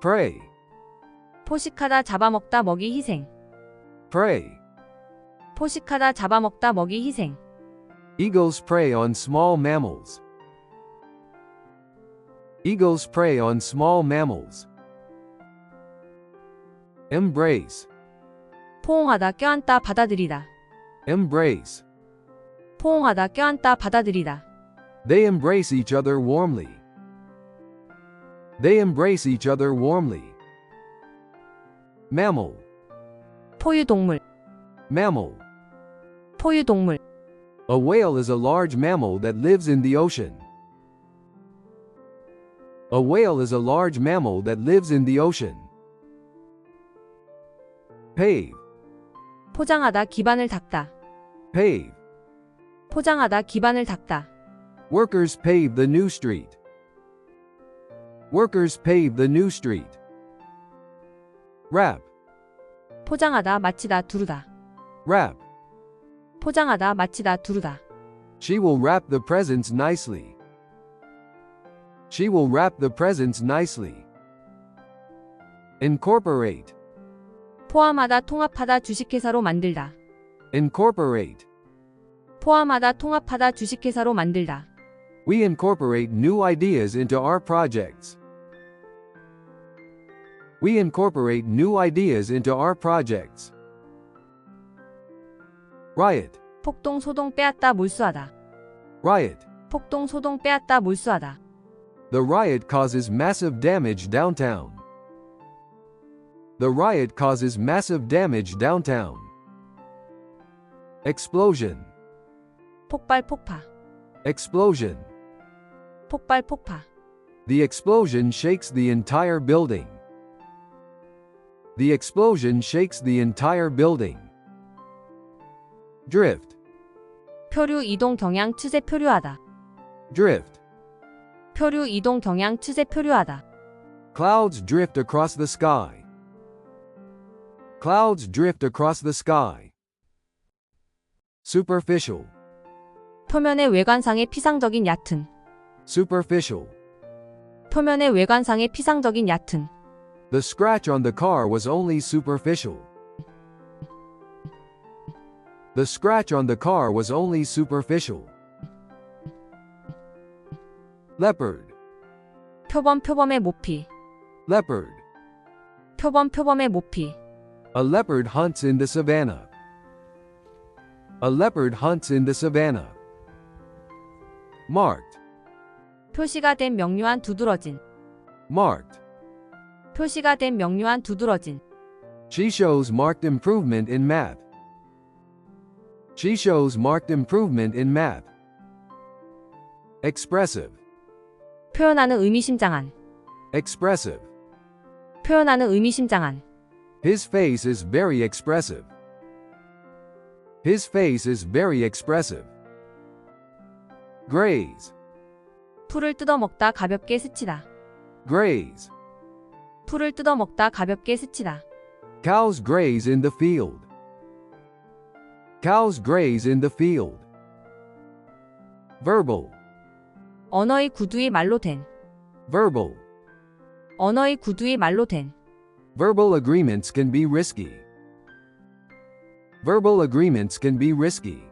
Prey. 포식하다 잡아먹다 먹이 희생. Prey. 포식하다 잡아먹다 먹이 희생. Eagles prey on small mammals. Eagles prey on small mammals. Embrace. 포옹하다 껴안다 받아들이다. Embrace. 포옹하다 껴안다 받아들이다. They embrace each other warmly. They embrace each other warmly. Mammal. 포유동물. Mammal. 포유동물. A whale is a large mammal that lives in the ocean. A whale is a large mammal that lives in the ocean. Pave. 포장하다 기반을 닦다. Pave. 포장하다 기반을 닦다. Workers pave the new street. Workers pave the new street. Wrap. 포장하다 마치다 두르다. Wrap. 포장하다 마치다 두르다. She will wrap the presents nicely. She will wrap the presents nicely. Incorporate. 포함하다 통합하다 주식회사로 만들다. Incorporate. 포함하다 통합하다 주식회사로 만들다. We incorporate new ideas into our projects. We incorporate new ideas into our projects. Riot. 폭동 소동 빼앗다 몰수하다. Riot. 폭동 소동 빼앗다 몰수하다. The riot causes massive damage downtown. The riot causes massive damage downtown. Explosion. 폭발 폭파. Explosion. 폭발 폭파. The explosion shakes the entire building. The explosion shakes the entire building. Drift. 표류 이동 경향 추세 표류하다. Drift. 표류 이동 경향 추세 표류하다. Clouds drift across the sky. Clouds drift across the sky. Superficial. 표면의 외관상의 피상적인 얕은. Superficial. 표면의 외관상의 피상적인 얕은. The scratch on the car was only superficial. The scratch on the car was only superficial. Leopard. 표범 표범의 모피. Leopard. 표범 표범의 모피. A leopard hunts in the savannah. A leopard hunts in the savannah. Marked. 표시가 된 명료한 두드러진. Marked. 표시가 된 명료한 두드러진. She shows marked improvement in math. She shows marked improvement in math. Expressive. 표현하는 의미심장한. Expressive. 표현하는 의미심장한. His face is very expressive. His face is very expressive. Graze. 풀을 뜯어먹다 가볍게 스치다. Graze. 풀을 뜯어먹다 가볍게 스치다. Cows graze in the field. Cows graze in the field. Verbal. 언어의 구두의 말로 된. Verbal. 언어의 구두의 말로 된. Verbal agreements can be risky. Verbal agreements can be risky.